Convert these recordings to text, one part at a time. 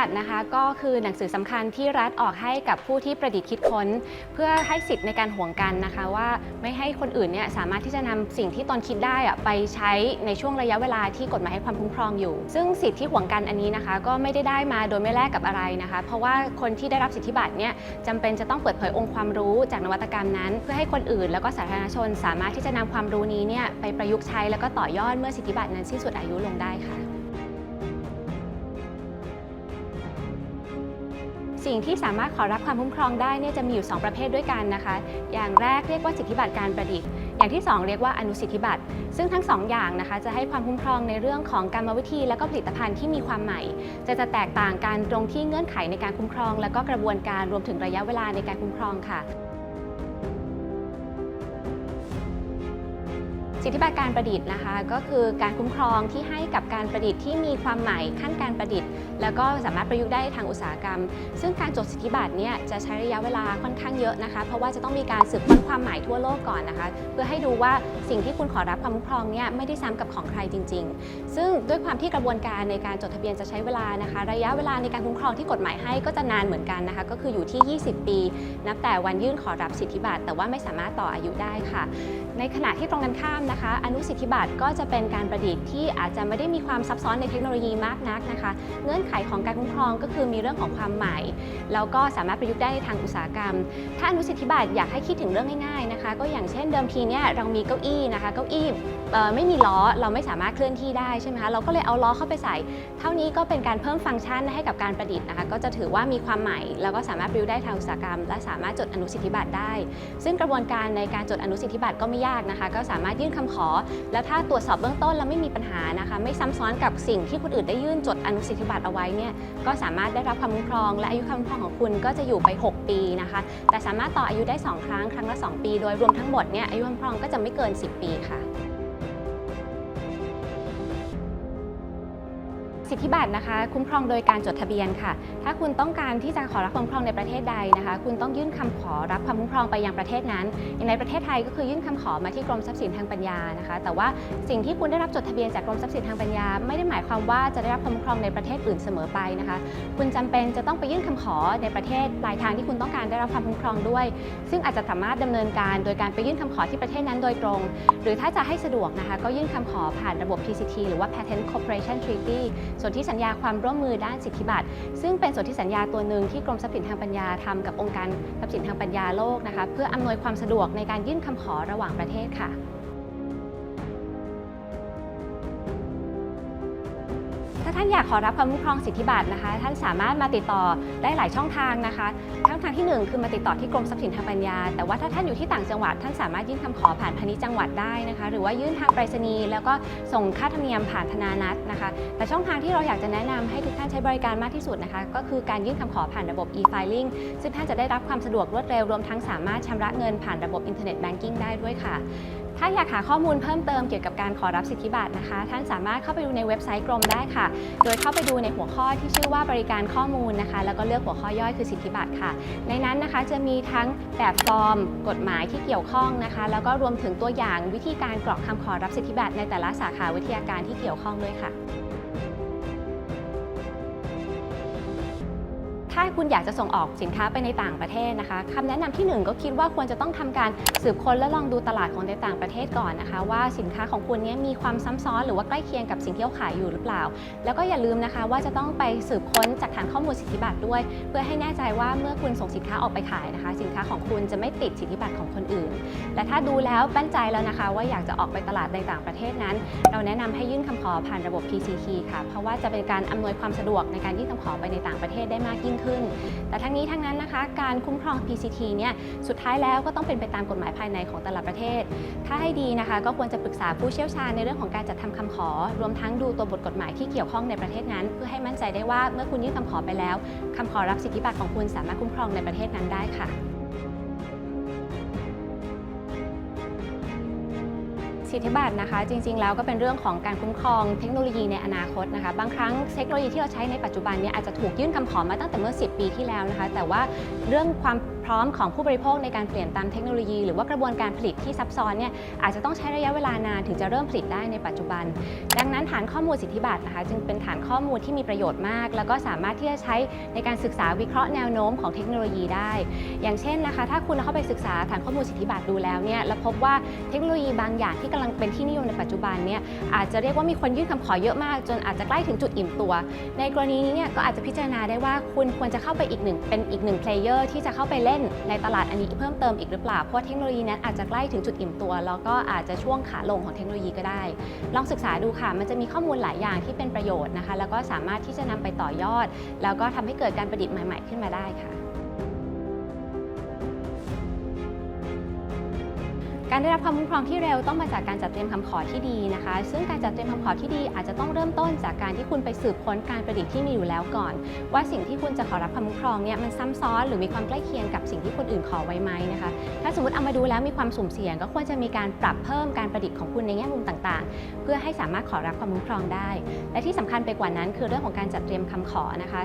บัตรนะคะ ก็คือหนังสือสำคัญที่รัฐออกให้กับผู้ที่ประดิษฐ์คิดค้น เพื่อให้สิทธิ์ในการห่วงกันนะคะ ว่าไม่ให้คนอื่นเนี่ยสามารถที่จะนำสิ่งที่ตนคิดได้อะไปใช้ในช่วงระยะเวลาที่กฎหมายให้ความคุ้มครองอยู่ ซึ่งสิทธิที่ห่วงกันอันนี้นะคะ ก็ไม่ได้ได้มาโดยไม่แลกกับอะไรนะคะ เพราะว่าคนที่ได้รับสิทธิบัตรเนี่ยจำเป็นจะต้องเปิดเผยองค์ความรู้จากนวัตกรรมนั้น เพื่อให้คนอื่น แล้วก็สาธารณชน สามารถที่จะนำความรู้นี้เนี่ยไปประยุกต์ใช้แล้วก็ต่อยอดเมื่อสิทธิบัตรนั้นสิ้นสุดอายุลงได้ค่ะ สิ่งที่สามารถขอรับความคุ้มครองได้เนี่ยจะมีอยู่ 2 ประเภทด้วยกันนะคะ อย่างแรกเรียกว่าสิทธิบัตรการประดิษฐ์ อย่างที่ 2 เรียกว่าอนุสิทธิบัตร ซึ่งทั้ง 2 อย่างนะคะ จะให้ความคุ้มครองในเรื่องของกรรมวิธี และก็ผลิตภัณฑ์ที่มีความใหม่ จะจะแตกต่างกันตรงที่เงื่อนไขในการคุ้มครอง และก็กระบวนการรวมถึงระยะเวลาในการคุ้มครองค่ะ สิทธิบัตรการประดิษฐ์นะคะ ก็คือการคุ้มครองที่ให้กับการประดิษฐ์ที่มีความใหม่ขั้นการประดิษฐ์ แล้วก็สามารถประยุกต์ได้ทางอุตสาหกรรม ซึ่งการจดสิทธิบัตรเนี่ยจะใช้ระยะเวลาค่อนข้างเยอะนะคะ เพราะว่าจะต้องมีการสืบค้นความหมายทั่วโลกก่อนนะคะ เพื่อให้ดูว่าสิ่งที่คุณขอรับความคุ้มครองเนี่ยไม่ได้ซ้ำกับของใครจริง ๆ ซึ่งด้วยความที่กระบวนการในการจดทะเบียนจะใช้เวลานะคะ ระยะเวลาในการคุ้มครองที่กฎหมายให้ก็จะนานเหมือนกันนะคะ ก็คืออยู่ที่ 20 ปี นับแต่วันยื่นขอรับสิทธิบัตรแต่ว่าไม่สามารถต่ออายุได้ค่ะ ในขณะที่ตรงกันข้ามนะคะ อนุสิทธิบัตรก็จะเป็นการประดิษฐ์ที่อาจจะไม่ได้มีความซับซ้อนในเทคโนโลยีมากนักนะคะ เงื่อนไขของการคุ้มครองก็คือมีเรื่องของความใหม่ แล้วก็สามารถประยุกต์ได้ในทางอุตสาหกรรม ถ้าอนุสิทธิบัตรอยากให้คิดถึงเรื่องง่ายๆนะคะ ก็อย่างเช่นเดิมทีเนี่ยเรามีเก้าอี้นะคะเก้าอี้ไม่มีล้อเราไม่สามารถเคลื่อนที่ได้ใช่ไหมคะเราก็เลยเอาล้อเข้าไปใส่ เท่านี้ก็เป็นการเพิ่มฟังก์ชันให้กับการประดิษฐ์นะคะ ก็จะถือว่ามีความใหม่ แล้วก็สามารถประยุกต์ได้ทางอุตสาหกรรม และสามารถจดอนุสิทธิบัตรได้ ซึ่งกระบวนการในการจดอนุสิทธิบัตรก็ไม่ยากนะคะ ก็สามารถยื่นคำขอ แล้วถ้าตรวจสอบเบื้องต้นแล้วไม่มีปัญหานะคะ ไม่ซ้ำซ้อนกับสิ่งที่คนอื่นได้ยื่นจดอนุสิทธิบัตรเอาไว้เนี่ยก็สามารถได้รับความคุ้มครอง และอายุความคุ้มครองของคุณก็จะอยู่ไป 6 ปีนะคะ แต่สามารถต่ออายุได้ 2 ครั้งครั้งละ 2 ปี โดยรวมทั้งหมดเนี่ยอายุความคุ้มครองก็จะไม่เกิน 10 ปีค่ะ สิทธิบัตรนะคะ คุ้มครองโดยการจดทะเบียนค่ะ ถ้าคุณต้องการที่จะขอรับความคุ้มครองในประเทศใดนะคะ คุณต้องยื่นคำขอรับความคุ้มครองไปยังประเทศนั้น อย่างในประเทศไทยก็คือยื่นคำขอมาที่กรมทรัพย์สินทางปัญญานะคะ แต่ว่าสิ่งที่คุณได้รับจดทะเบียนจากกรมทรัพย์สินทางปัญญา ไม่ได้หมายความว่าจะได้รับความคุ้มครองในประเทศอื่นเสมอไปนะคะ คุณจำเป็นจะต้องไปยื่นคำขอในประเทศปลายทางที่คุณต้องการได้รับความคุ้มครองด้วย ซึ่งอาจจะสามารถดำเนินการโดยการไปยื่นคำขอที่ประเทศนั้นโดยตรง หรือถ้าจะให้สะดวกนะคะ ก็ยื่นคำขอผ่านระบบ PCT หรือว่า Patent Cooperation Treaty ส่วนที่สัญญาความร่วมมือด้านสิทธิบัตรซึ่งเป็นส่วนที่สัญญาตัวหนึ่งที่กรมทรัพย์สินทางปัญญาทำกับองค์การทรัพย์สินทางปัญญาโลกนะคะเพื่ออำนวยความสะดวกในการยื่นคำขอระหว่างประเทศค่ะถ้าท่านอยากขอรับความคุ้มครองสิทธิบัตรนะคะ ท่านสามารถมาติดต่อได้หลายช่องทางนะคะ ช่องทางที่หนึ่งคือมาติดต่อที่กรมทรัพย์สินทางปัญญา แต่ว่าถ้าท่านอยู่ที่ต่างจังหวัด ท่านสามารถยื่นคำขอผ่านพาณิชย์จังหวัดได้นะคะ หรือว่ายื่นทางไปรษณีย์แล้วก็ส่งค่าธรรมเนียมผ่านธนานัตนะคะ แต่ช่องทางที่เราอยากจะแนะนำให้ทุกท่านใช้บริการมากที่สุดนะคะ ก็คือการยื่นคำขอผ่านระบบ e-filing ซึ่งท่านจะได้รับความสะดวกรวดเร็วรวมทั้งสามารถชำระเงินผ่านระบบอินเทอร์เน็ตแบงกิ้งได้ด้วยค่ะ ถ้าอยากหาข้อมูลเพิ่มเติมเกี่ยวกับการขอรับสิทธิบัตรนะคะ ท่านสามารถเข้าไปดูในเว็บไซต์กรมได้ค่ะ โดยเข้าไปดูในหัวข้อที่ชื่อว่าบริการข้อมูลนะคะ แล้วก็เลือกหัวข้อย่อยคือสิทธิบัตรค่ะ ในนั้นนะคะจะมีทั้งแบบฟอร์ม กฎหมายที่เกี่ยวข้องนะคะ แล้วก็รวมถึงตัวอย่างวิธีการกรอกคำขอรับสิทธิบัตรในแต่ละสาขาวิทยาการที่เกี่ยวข้องด้วยค่ะ ถ้าคุณอยากจะส่งออกสินค้าไปในต่างประเทศนะคะคำแนะนำที่หนึ่งก็คิดว่าควรจะต้องทำการสืบค้นและลองดูตลาดของในต่างประเทศก่อนนะคะ ว่าสินค้าของคุณนี้มีความซ้ำซ้อน หรือว่าใกล้เคียงกับสิ่งที่เขาขายอยู่หรือเปล่า แล้วก็อย่าลืมนะคะว่าจะต้องไปสืบค้นจากฐานข้อมูลสิทธิบัตรด้วย เพื่อให้แน่ใจว่าเมื่อคุณส่งสินค้าออกไปขายนะคะ สินค้าของคุณจะไม่ติดสิทธิบัตรของคนอื่น และถ้าดูแล้วปั้นใจแล้วนะคะ ว่าอยากจะออกไปตลาดในต่างประเทศนั้น เราแนะนำให้ยื่นคำขอผ่านระบบ PCT ค่ะเพราะว่าจะเป็นการอำนวยความสะดวกในการยื่นคำขอไปในต่างประเทศได้มากยิ่งขึ้นแต่ทั้งนี้ทั้งนั้นนะคะการคุ้มครอง PCT เนี่ยสุดท้ายแล้วก็ต้องเป็นไปตามกฎหมายภายในของแต่ละประเทศ ถ้าให้ดีนะคะก็ควรจะปรึกษาผู้เชี่ยวชาญในเรื่องของการจัดทำคำขอ รวมทั้งดูตัวบทกฎหมายที่เกี่ยวข้องในประเทศนั้น เพื่อให้มั่นใจได้ว่าเมื่อคุณยื่นคำขอไปแล้วคำขอรับสิทธิบัตรของคุณสามารถคุ้มครองในประเทศนั้นได้ค่ะ สิทธิบัตรนะคะ จริงๆแล้วก็เป็นเรื่องของการคุ้มครองเทคโนโลยีในอนาคตนะคะ บางครั้งเทคโนโลยีที่เราใช้ในปัจจุบันเนี่ยอาจจะถูกยื่นคำขอมาตั้งแต่เมื่อ 10 ปีที่แล้วนะคะ แต่ว่าเรื่องความ ร้อมของผู้บริโภคในการเปลี่ยนตามเทคโนโลยี หรือว่ากระบวนการผลิตที่ซับซ้อนเนี่ยอาจจะต้องใช้ระยะเวลานานถึงจะเริ่มผลิตได้ในปัจจุบัน ดังนั้นฐานข้อมูลสิทธิบัตรนะคะ จึงเป็นฐานข้อมูลที่มีประโยชน์มาก แล้วก็สามารถที่จะใช้ในการศึกษาวิเคราะห์แนวโน้มของเทคโนโลยีได้ อย่างเช่นนะคะ ถ้าคุณเข้าไปศึกษาฐานข้อมูลสิทธิบัตรดูแล้วเนี่ยแล้วพบว่าเทคโนโลยีบางอย่างที่กำลังเป็นที่นิยมในปัจจุบันเนี่ยอาจจะเรียกว่ามีคนยื่นคำขอเยอะมาก จนอาจจะใกล้ถึงจุดอิ่มตัว ในกรณีนี้เนี่ยก็อาจจะพิจารณาได้ว่าคุณควรจะเข้าไปอีกหนึ่งเป็นอีกหนึ่งเพลเยอร์ที่จะเข้าไปเล่นในตลาดอันนี้เพิ่มเติมอีกหรือเปล่า เพราะเทคโนโลยีนั้นอาจจะใกล้ถึงจุดอิ่มตัว แล้วก็อาจจะช่วงขาลงของเทคโนโลยีก็ได้ ลองศึกษาดูค่ะ มันจะมีข้อมูลหลายอย่างที่เป็นประโยชน์นะคะ แล้วก็สามารถที่จะนำไปต่อยอด แล้วก็ทำให้เกิดการประดิษฐ์ใหม่ ๆ ขึ้นมาได้ค่ะ การได้รับความคุ้มครองที่เร็วต้องมาจากการจัดเตรียมคำขอที่ดีนะคะ ซึ่งการจัดเตรียมคำขอที่ดีอาจจะต้องเริ่มต้นจากการที่คุณไปสืบค้นการประดิษฐ์ที่มีอยู่แล้วก่อน ว่าสิ่งที่คุณจะขอรับความคุ้มครองเนี่ยมันซ้ำซ้อนหรือมีความใกล้เคียงกับสิ่งที่คนอื่นขอไว้ไหมนะคะ ถ้าสมมติเอามาดูแล้วมีความสุ่มเสี่ยง ก็ควรจะมีการปรับเพิ่มการประดิษฐ์ของคุณในแง่มุมต่างๆ เพื่อให้สามารถขอรับความคุ้มครองได้ และที่สำคัญไปกว่านั้น คือเรื่องของการจัดเตรียมคำขอนะคะ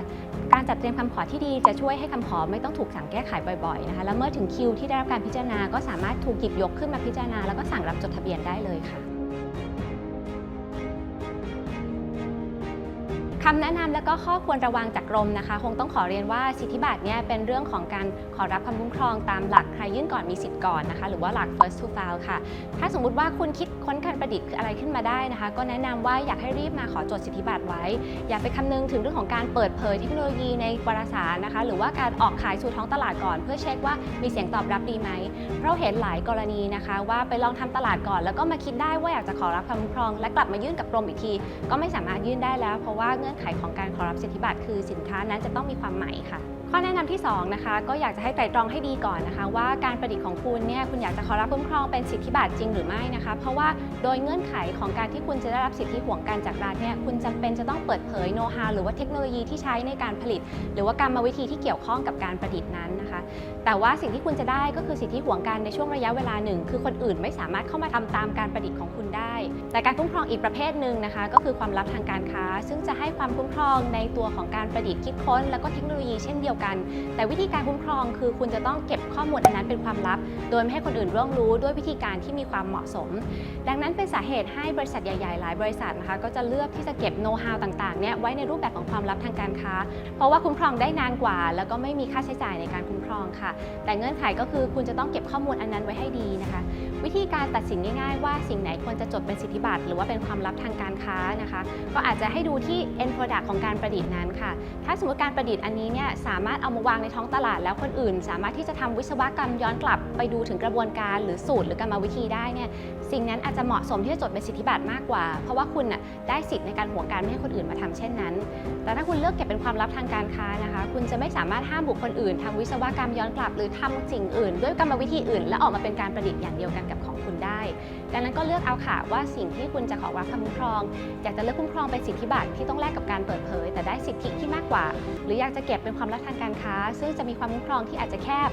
การจัดเตรียมคำขอที่ดีจะช่วยให้คำขอไม่ต้องถูกสั่งแก้ไขบ่อยๆนะคะ แล้วเมื่อถึงคิวที่ได้รับการพิจารณาก็สามารถถูกหยิบยกขึ้นมาพิจารณาแล้วก็สั่งรับจดทะเบียนได้เลยค่ะ คำแนะนำและก็ข้อควรระวังจากกรมนะคะ คงต้องขอเรียนว่าสิทธิบัตรเนี่ยเป็นเรื่องของการขอรับความคุ้มครองตามหลักใครยื่นก่อนมีสิทธิ์ก่อนนะคะ หรือว่าหลัก first to file ค่ะ ถ้าสมมุติว่าคุณคิดค้นการประดิษฐ์อะไรขึ้นมาได้นะคะ ก็แนะนำว่าอยากให้รีบมาขอจดสิทธิบัตรไว้ อย่าไปคำนึงถึงเรื่องของการเปิดเผยเทคโนโลยีในวารสารนะคะ หรือว่าการออกขายสู่ท้องตลาดก่อน เพื่อเช็คว่ามีเสียงตอบรับดีไหมเพราะเห็นหลายกรณีนะคะ ว่าไปลองทำตลาดก่อน แล้วก็มาคิดได้ว่าอยากจะขอรับความคุ้มครอง และกลับมายื่นกับกรมอีกที ก็ไม่สามารถยื่นได้แล้ว เพราะว่าเงื่อนไขของการขอรับสิทธิบัตรคือสินค้านั้นจะต้องมีความใหม่ค่ะ ข้อแนะนำที่สองนะคะก็อยากจะให้ไตร่ตรองให้ดีก่อนนะคะ ว่าการประดิษฐ์ของคุณเนี่ยคุณอยากจะขอรับคุ้มครองเป็นสิทธิบัตรจริงหรือไม่นะคะ เพราะว่าโดยเงื่อนไขของการที่คุณจะได้รับสิทธิห่วงการจากรัฐเนี่ยคุณจำเป็นจะต้องเปิดเผยโน้ตฮาวหรือว่าเทคโนโลยีที่ใช้ในการผลิต หรือว่ากรรมวิธีที่เกี่ยวข้องกับการประดิษฐ์น แต่ว่าสิ่งที่คุณจะได้ก็คือสิทธิห่วงการในช่วงระยะเวลาหนึ่ง คือคนอื่นไม่สามารถเข้ามาทำตามการประดิษฐ์ของคุณได้ แต่การคุ้มครองอีกประเภทหนึ่งนะคะ ก็คือความลับทางการค้า ซึ่งจะให้ความคุ้มครองในตัวของการประดิษฐ์คิดค้น แล้วก็เทคโนโลยีเช่นเดียวกัน แต่วิธีการคุ้มครองคือคุณจะต้องเก็บข้อมูลอันนั้นเป็นความลับ โดยไม่ให้คนอื่นร่วงรู้ด้วยวิธีการที่มีความเหมาะสม ดังนั้นเป็นสาเหตุให้บริษัทใหญ่ๆ หลายบริษัทนะคะก็จะเลือกที่จะเก็บโน้ตฮาวต่างๆเนี่ยไว้ในรูปแบบของความลับทางการค้า เพราะว่าคุ้มครองได้นานกว่า แล้วก็ไม่มีค่าใช้จ่ายในการคุ้มครองค่ะ แต่เงื่อนไขก็คือคุณจะต้องเก็บข้อมูลอันนั้นไว้ให้ดีนะคะ วิธีการตัดสินง่าย ๆ ว่าสิ่งไหนควรจะจดเป็นสิทธิบัตรหรือว่าเป็นความลับทางการค้านะคะ ก็อาจจะให้ดูที่ end product ของการประดิษฐ์นั้นค่ะ ถ้าสมมติการประดิษฐ์อันนี้เนี่ยสามารถเอามาวางในท้องตลาด แล้วคนอื่น สามารถที่จะทำวิศวกรรมย้อนกลับไปดูถึงกระบวนการหรือสูตรหรือกรรมวิธีได้เนี่ยสิ่งนั้นอาจจะเหมาะสมที่จะจดเป็นสิทธิบัตรมากกว่า เพราะว่าคุณน่ะได้สิทธิ์ในการห่วงการไม่ให้คนอื่นมาทำเช่นนั้น แต่ถ้าคุณเลือกเก็บเป็นความลับทางการค้านะคะ คุณจะไม่สามารถห้ามบุคคลอื่นทำวิศวกรรมย้อนกลับหรือทำสิ่งอื่น ด้วยกรรมวิธีอื่น และออกมาเป็นการประดิษฐ์อย่างเดียวกันกับของคุณได้ ดังนั้นก็เลือกเอาค่ะว่าสิ่งที่คุณจะขอรับคำคุ้มครอง อยากจะเลือกคุ้มครองเป็นสิทธิบัตรที่ต้องแลกกับการเปิดเผย แต่ได้สิทธิที่มากกว่า หรืออยากจะเก็บเป็นความลับทางการค้า ซึ่งจะมีความคุ้มครองที่อาจจะแคบ